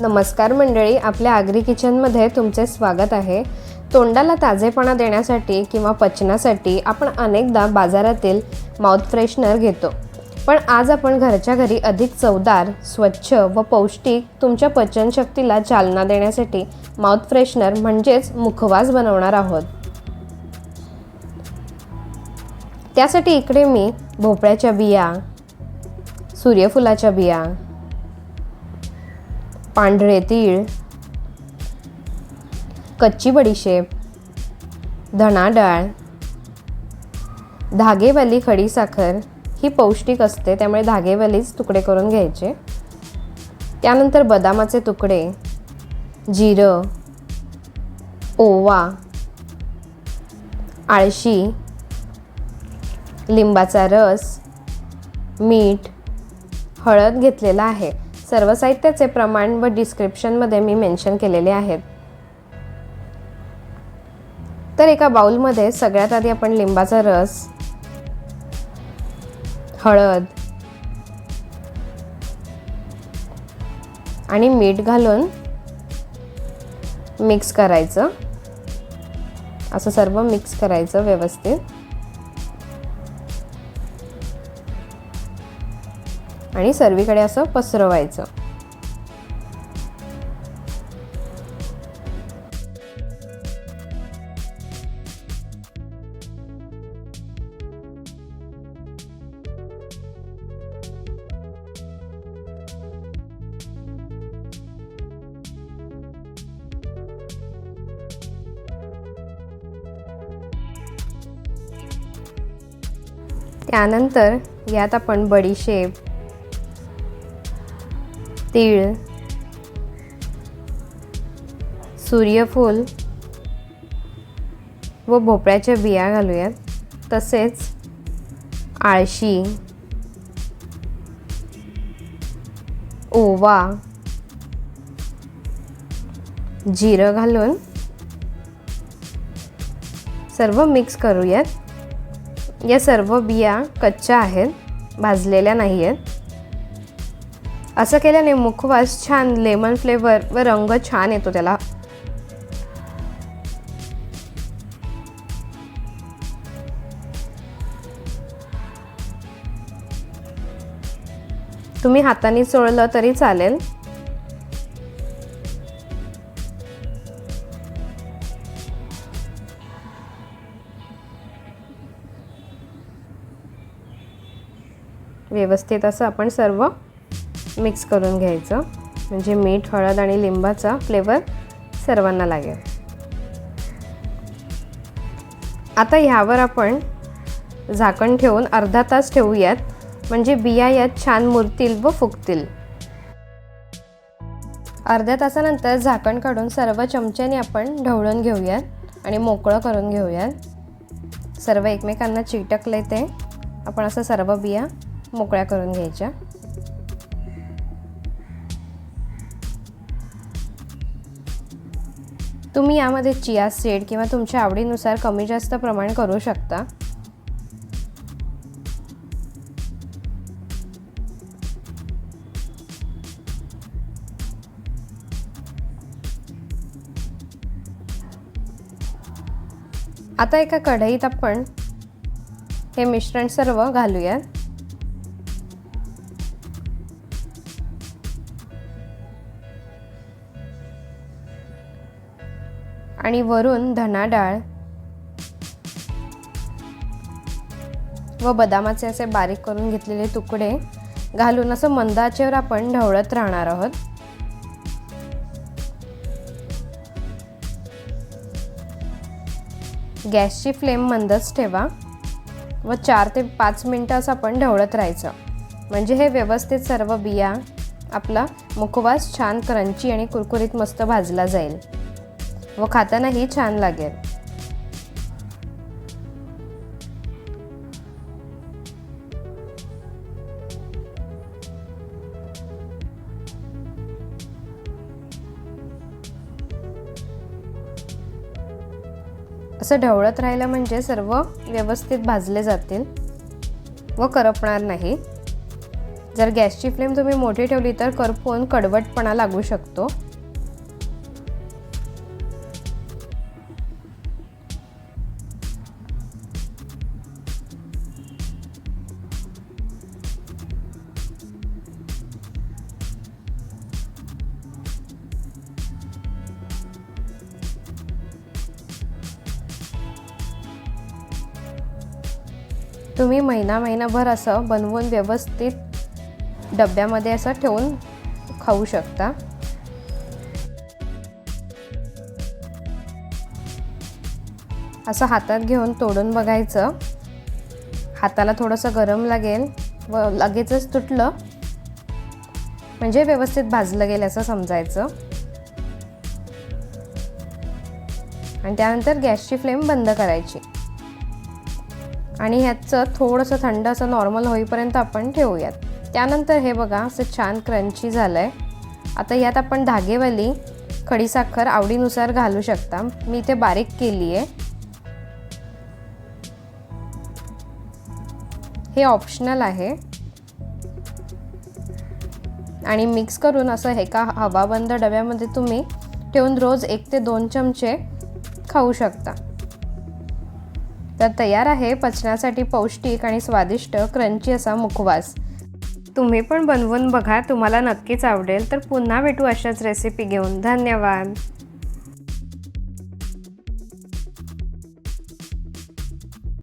नमस्कार मंडळी आपल्या आगरी किचनमध्ये तुमचे स्वागत आहे. तोंडाला ताजेपणा देण्यासाठी किंवा पचनासाठी आपण अनेकदा बाजारातील माउथ फ्रेशनर घेतो. पण आज आपण घरच्या घरी अधिक चवदार स्वच्छ व पौष्टिक तुमच्या पचनशक्तीला चालना देण्यासाठी माउथ फ्रेशनर म्हणजेच मुखवास बनवणार आहोत. त्यासाठी इकडे मी भोपळ्याच्या बिया सूर्यफुलाच्या बिया पांढरे तीळ कच्ची बडीशेप धणा डाळ धागेवाली खडीसाखर ही पौष्टिक असते त्यामुळे धागेवालीच तुकडे करून घ्यायचे. त्यानंतर बदामाचे तुकडे जिरं ओवा आळशी लिंबाचा रस मीठ हळद घेतलेला आहे. सर्व साहित्याचे प्रमाण व डिस्क्रिप्शनमध्ये मी मेन्शन केलेले आहेत. तर एका बाउलमध्ये सगळ्यात आधी आपण लिंबाचा रस हळद आणि मीठ घालून मिक्स करायचं. असं सर्व मिक्स करायचं व्यवस्थित. आणि सर्वीकडे असं पसरवायचं. त्यानंतर यात आपण बडीशेप तीळ सूर्यफूल व भोपळ्याच्या बिया घालूयात. तसेच आळशी ओवा जिरं घालून सर्व मिक्स करूयात. या सर्व बिया कच्च्या आहेत भाजलेल्या नाही आहेत असं केल्याने मुखवास छान लेमन फ्लेवर व रंग छान येतो त्याला. तुम्ही हाताने चोळलं तरी चालेल. व्यवस्थित असं आपण सर्व मिक्स करून घ्यायचं. म्हणजे मीठ हळद आणि लिंबाचा फ्लेवर सर्वांना लागेल. आता ह्यावर आपण झाकण ठेवून अर्धा तास ठेवूयात. म्हणजे बिया यात छान मुरतील व फुगतील. अर्ध्या तासानंतर झाकण काढून सर्व चमच्याने आपण ढवळून घेऊयात आणि मोकळं करून घेऊयात. सर्व एकमेकांना चिटकले ते. आपण असं सर्व बिया मोकळ्या करून घ्यायच्या. तुम्ही यामध्ये चिया सीड किंवा तुमच्या आवडीनुसार कमी जास्त प्रमाण करू शकता. आता एका कढईत आपण हे मिश्रण सर्व घालूयात. आणि वरून धना डाळ व बदामाचे असे बारीक करून घेतलेले तुकडे घालून असं मंद आचेवर आपण ढवळत राहणार आहोत. गॅसची फ्लेम मंदच ठेवा व चार ते पाच मिनटं असं आपण ढवळत राहायचं. म्हणजे हे व्यवस्थित सर्व बिया आपला मुखवास छान क्रंची आणि कुरकुरीत मस्त भाजला जाईल. व खातानाही छान लागेल असं ढवळत राहिलं म्हणजे सर्व व्यवस्थित भाजले जातील. व करपणार नाही. जर गॅसची फ्लेम तुम्ही मोठी ठेवली तर करपून कडवटपणा लागू शकतो. तुम्ही महिना महिनाभर असं बनवून व्यवस्थित डब्यामध्ये असं ठेवून खाऊ शकता. असं हातात घेऊन तोडून बघायचं. हाताला थोडंसं गरम लागेल व लगेचच तुटलं म्हणजे व्यवस्थित भाजलं गेलं असं समजायचं. आणि त्यानंतर गॅसची फ्लेम बंद करायची. आणि ह्याचं थोडंसं थंड असं नॉर्मल होईपर्यंत आपण ठेवूयात. त्यानंतर हे बघा असं छान क्रंची झालं आहे आता यात आपण धागेवाली खडीसाखर आवडीनुसार घालू शकता. मी इथे बारीक केली आहे हे ऑप्शनल आहे. आणि मिक्स करून असं एका हवाबंद डब्यामध्ये तुम्ही ठेवून रोज एक ते दोन चमचे खाऊ शकता. तर तयार आहे पचण्यासाठी पौष्टिक आणि स्वादिष्ट क्रंची असा मुखवास. तुम्ही पण बनवून बघा तुम्हाला नक्कीच आवडेल. तर पुन्हा भेटू अशाच रेसिपी घेऊन. धन्यवाद.